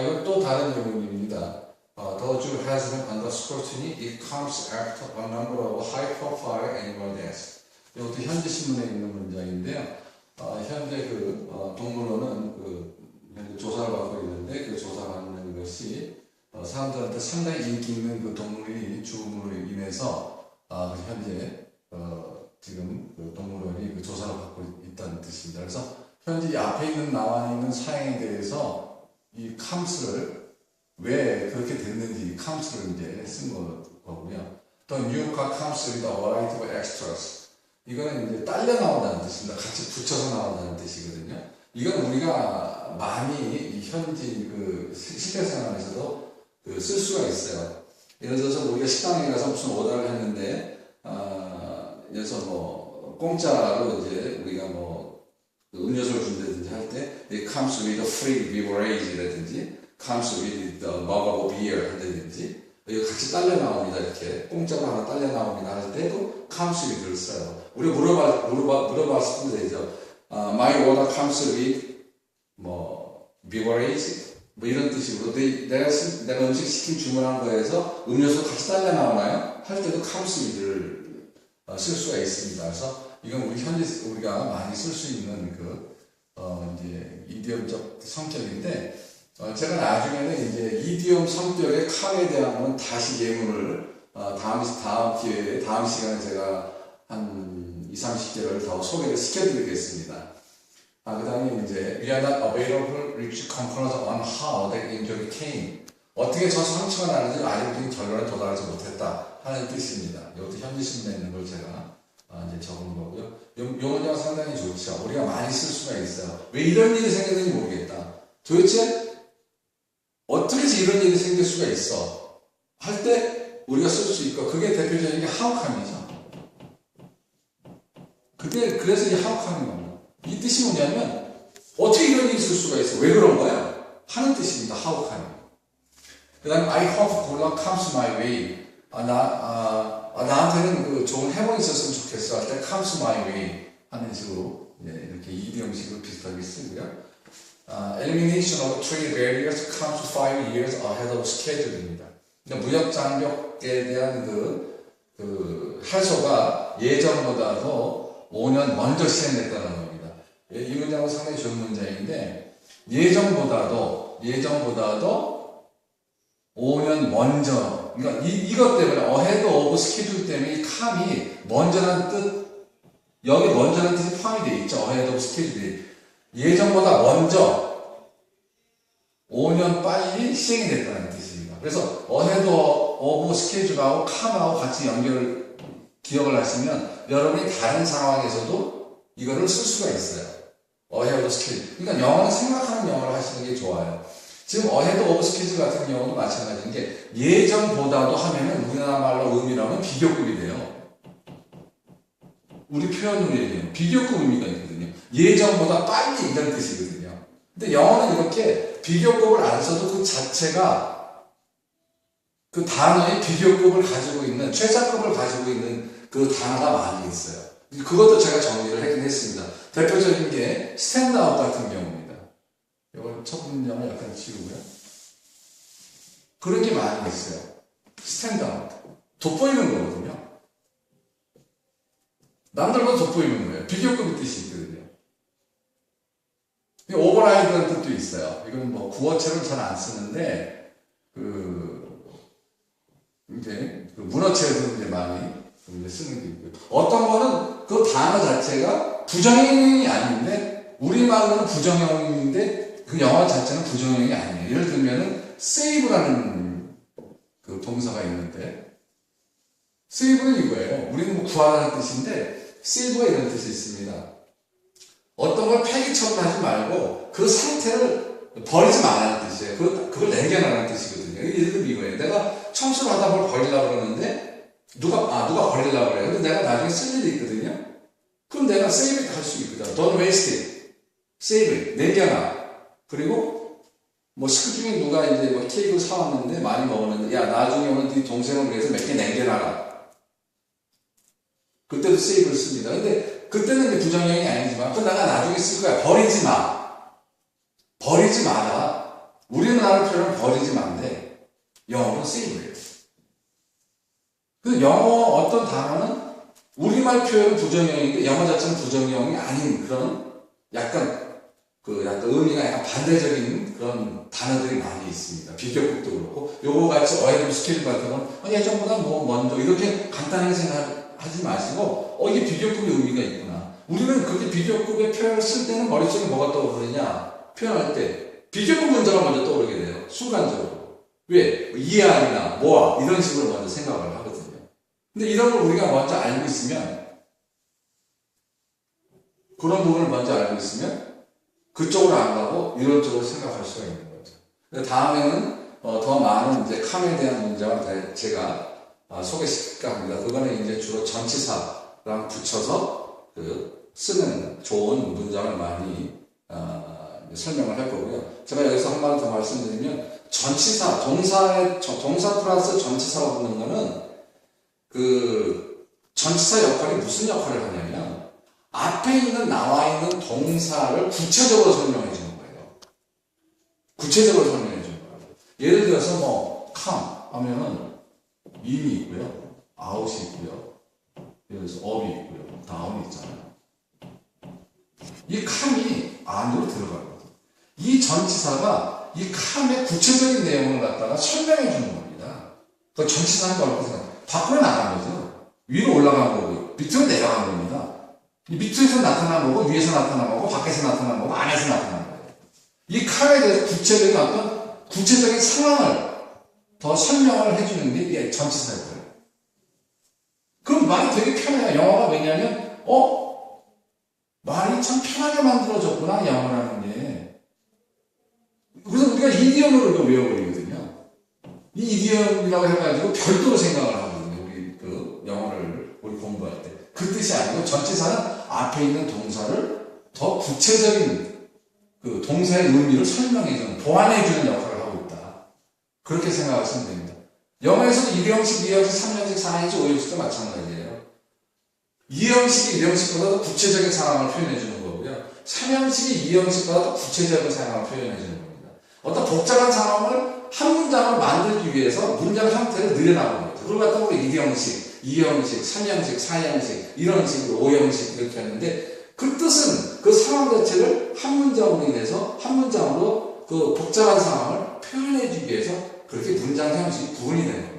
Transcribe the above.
아, 이건 또 다른. 어, the Jew has been under scrutiny. It comes after a number of high-profile animal deaths. 이것도 현지 신문에 있는 문장인데요. 어, 현재 그 어, 동물원은 그 조사를 받고 있는데 그 조사받는 것이 어, 사람들한테 상당히 인기 있는 그 동물이 죽음으로 인해서 아, 현재 어, 지금 그 동물원이 그 조사를 받고 있다는 뜻입니다. 그래서 현재 이 앞에 있는 나와 있는 사행에 대해서 이 캄스를 왜 그렇게 됐는지 캄스를 이제 쓴 거- 거고요. 또 뉴욕과 캄스 with a of extras. 이거는 이제 딸려 나온다는 뜻입니다. 같이 붙여서 나온다는 뜻이거든요. 이건 우리가 많이 이 현지 그 시- 실제 생활에서도 그 쓸 수가 있어요. 예를 들어서 우리가 식당에 가서 무슨 오더를 했는데, 아, 그래서 뭐, 공짜로 이제 우리가 뭐, 그 음료수를 준다든지 할 때, it comes with free beverage라든지, comes with the mug of beer 한다든지, 이거 같이 딸려 나옵니다. 이렇게. 공짜로 하나 딸려 나옵니다. 할 때도 comes with를 써요. 우리 물어봐, 물어봐, 물어봤을 때 되죠. 아, my order comes with, 뭐, beverage? 뭐 이런 뜻이고, 내, 내가, 쓰- 내가 음식 시킨 주문한 거에서 음료수 같이 딸려 나오나요? 할 때도 comes with를 어, 쓸 수가 있습니다. 그래서 이건 우리 현재 우리가 많이 쓸 수 있는 그, 어, 이제 이디엄적 성격인데, 어, 제가 나중에는 이제 이디엄 성격의 칸에 대한 건 다시 예문을, 어, 다음, 다음 기회에, 다음 시간에 제가 한 2, 30개를 더 소개를 시켜드리겠습니다. 아, 그 다음에 이제, we are not available rich conclusions on how that injury came. 어떻게 저 상처가 나는지 아직까지 결론에 도달하지 못했다 하는 뜻입니다. 이것도 현지 신문에 있는 걸 제가 아, 이제 적은 거고요. 문장 상당히 좋죠. 우리가 많이 쓸 수가 있어요. 왜 이런 일이 생겼는지 모르겠다. 도대체 어떻게 이런 일이 생길 수가 있어? 할 때 우리가 쓸 수 있고 그게 대표적인 게 하우캄이죠. 그게 그래서 이 하우캄인 겁니다. 이 뜻이 뭐냐면 어떻게 이런 일이 있을 수가 있어? 왜 그런 거야? 하는 뜻입니다. 하우캄이. 그 다음에 I hope luck comes my way. 아, 나, 아, 아, 나한테는 그 좋은 해몽이 있었으면 좋겠어. 할 때 comes my way 하는 식으로 예, 이렇게 이디엄식으로 비슷하게 쓰고요. 아, elimination of trade barriers comes five years ahead of schedule입니다. 그러니까 무역 장벽에 대한 그, 그 해소가 예전보다도 5년 먼저 시행됐다는 겁니다. 예, 이 문장은 상당히 좋은 문장인데 예전보다도 예전보다도 5년 먼저 그러니까 이, 이것 때문에 어헤드 오브 스케줄 때문에 이 캄이 먼저라는 뜻 여기 먼저라는 뜻이 포함이 되어 있죠. 어헤드 오브 스케줄이. 예전보다 먼저 5년 빨리 시행이 됐다는 뜻입니다. 그래서 어헤드 오브 스케줄하고 캄하고 같이 연결 기억을 하시면 여러분이 다른 상황에서도 이거를 쓸 수가 있어요. 어헤드 오브 스케줄. 그러니까 영어는 생각하는 영어를 하시는 게 좋아요 지금 어헤드 오브 스케줄 같은 경우도 마찬가지인 게 예전보다도 하면은 우리나라 말로 의미라면 비교급이 돼요. 우리 표현으로 얘기해요. 비교급 의미가 있거든요. 예전보다 빨리 이런 뜻이거든요. 근데 영어는 이렇게 비교급을 안 써도 그 자체가 그 단어의 비교급을 가지고 있는 최상급을 가지고 있는 그 단어가 많이 있어요. 그것도 제가 정리를 하긴 했습니다. 대표적인 게 스탠드아웃 같은 경우입니다. 이걸 첫 문장을 약간 지우고요. 그런 게 많이 있어요. 스탠드아웃. 돋보이는 거거든요. 남들보다 돋보이는 거예요. 비교급의 뜻이 있거든요. 오버라이드라는 뜻도 있어요. 이건 뭐 구어체를 잘안 쓰는데, 그, 이제, 그 문어체에서 이제 많이 이제 쓰는 게 있고요. 어떤 거는 그 단어 자체가 부정형이 아닌데, 우리말로는 부정형인데, 그 영어 자체는 부정형이 아니에요. 예를 들면은, save라는 그 동사가 있는데, save는 이거예요. 우리는 뭐 구하라는 뜻인데, save가 이런 뜻이 있습니다. 어떤 걸 폐기 처분 하지 말고, 그 상태를 버리지 말라는 뜻이에요. 그걸, 그걸 내겨라는 뜻이거든요. 예를 들면 이거예요. 내가 청소를 하다 뭘 버리려고 그러는데, 누가, 아, 누가 버리려고 그래요. 근데 내가 나중에 쓸 일이 있거든요. 그럼 내가 save it 할수 있거든. Don't waste it. save it. 내겨놔. 그리고 뭐 식구 중에 누가 이제 뭐 케이크를 사왔는데 많이 먹었는데 야 나중에 오는 네 동생을 위해서 몇 개 남겨놔라. 그때도 세이브를 씁니다. 근데 그때는 부정형이 아니지만 그 내가 나중에 쓸 거야. 버리지 마. 버리지 마라. 우리나라 표현은 버리지면 안 돼. 영어는 세이브해요. 그 영어 어떤 단어는 우리말 표현은 부정형인데 영어 자체는 부정형이 아닌 그런 약간 그 약간 의미가 약간 반대적인 그런 단어들이 많이 있습니다. 비교급도 그렇고 요거 같이 어헤드 스킬링 같은 건 어, 예전보다 뭐 먼저 이렇게 간단하게 생각하지 마시고 어 이게 비교급의 의미가 있구나. 우리는 그렇게 비교급의 표현을 쓸 때는 머릿속에 뭐가 떠오르느냐 표현할 때 비교급 문제가 먼저 떠오르게 돼요. 순간적으로. 왜? 이해하느냐, 뭐야 이런 식으로 먼저 생각을 하거든요. 근데 이런 걸 우리가 먼저 알고 있으면 그런 부분을 먼저 알고 있으면 그쪽으로 안 가고 이런 쪽으로 생각할 수가 있는 거죠. 다음에는 어, 더 많은 이제 캄에 대한 문장을 다- 제가 아, 소개시킬까 합니다. 그거는 이제 주로 전치사랑 붙여서 그 쓰는 좋은 문장을 많이 아, 이제 설명을 할 거고요. 제가 여기서 한번더 말씀드리면 전치사, 동사의 저- 동사 플러스 전치사가 붙는 거는 그 전치사 역할이 무슨 역할을 하냐면 앞에 있는 나와 있는 동사를 구체적으로 설명해 주는 거예요. 구체적으로 설명해 주는 거예요. 예를 들어서 뭐 come 하면은 in이 있고요. out이 있고요. 예를 들어서 up이 있고요. down이 있잖아요. 이 come이 안으로 들어가거든요. 이 전치사가 이 come의 구체적인 내용을 갖다가 설명해 주는 겁니다. 그 전치사는 뭐라고 생각해요? 밖으로 나간 거죠. 위로 올라간 거고 밑으로 내려간 겁니다. 이 밑에서 나타난 거고 위에서 나타난 거고 밖에서 나타난 거고 안에서 나타난 거예요. 이 칼에 대해서 구체적인 어떤 구체적인 상황을 더 설명을 해주는 게 이게 전치사였어요. 그럼 말이 되게 편해요. 영어가 왜냐면 어 말이 참 편하게 만들어졌구나 영어라는 게. 그래서 우리가 이디엄으로 외워버리거든요. 이 이디엄이라고 해가지고 별도로 생각을 하거든요. 우리 그 영어를 우리 공부할 때. 그 뜻이 아니고 전치사는 앞에 있는 동사를 더 구체적인 그 동사의 의미를 설명해주는, 보완해주는 역할을 하고 있다. 그렇게 생각하시면 됩니다. 영어에서도 1형식, 2형식, 3형식, 4형식, 5형식도 마찬가지예요. 2형식이 1형식보다 더 구체적인 상황을 표현해주는 거고요. 3형식이 2형식보다 더 구체적인 상황을 표현해주는 겁니다. 어떤 복잡한 상황을 한 문장을 만들기 위해서 문장 형태를 늘려나가는. 그 걸 갖다가 우리 1형식, 2형식, 3형식, 4형식, 이런 식으로 5형식 이렇게 하는데 그 뜻은 그 상황 자체를 한 문장으로 인해서 한 문장으로 그 복잡한 상황을 표현해 주기 위해서 그렇게 문장 형식이 구분이 되는